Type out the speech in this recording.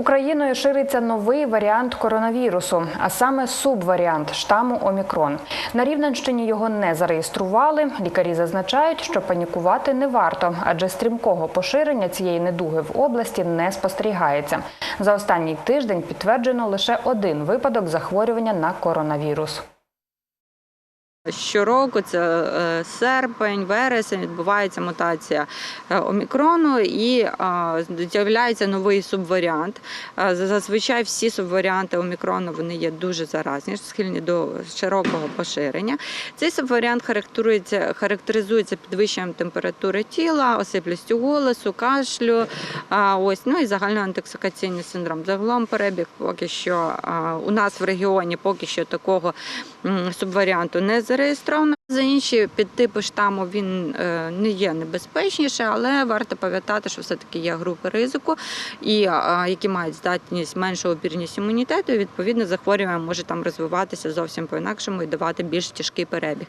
Україною шириться новий варіант коронавірусу, а саме субваріант штаму Омікрон. На Рівненщині його не зареєстрували. Лікарі зазначають, що панікувати не варто, адже стрімкого поширення цієї недуги в області не спостерігається. За останній тиждень підтверджено лише один випадок захворювання на коронавірус. Щороку це е, серпень, вересень відбувається мутація е, омікрону і з'являється новий субваріант. Е, Зазвичай всі субваріанти омікрону вони є дуже заразні, схильні до широкого поширення. Цей субваріант характеризується, характеризується підвищенням температури тіла, осиплістю голосу, кашлю. Ось ну і загальноантоксикаційний синдром. Загалом перебіг поки що у нас в регіоні поки що такого субваріанту не зареєстровано. За інші підтипи штаму він е, не є небезпечніше, але варто пам'ятати, що все-таки є групи ризику, і які мають здатність меншу опірність імунітету. І відповідно захворювання може там розвиватися зовсім по інакшому і давати більш тяжкий перебіг.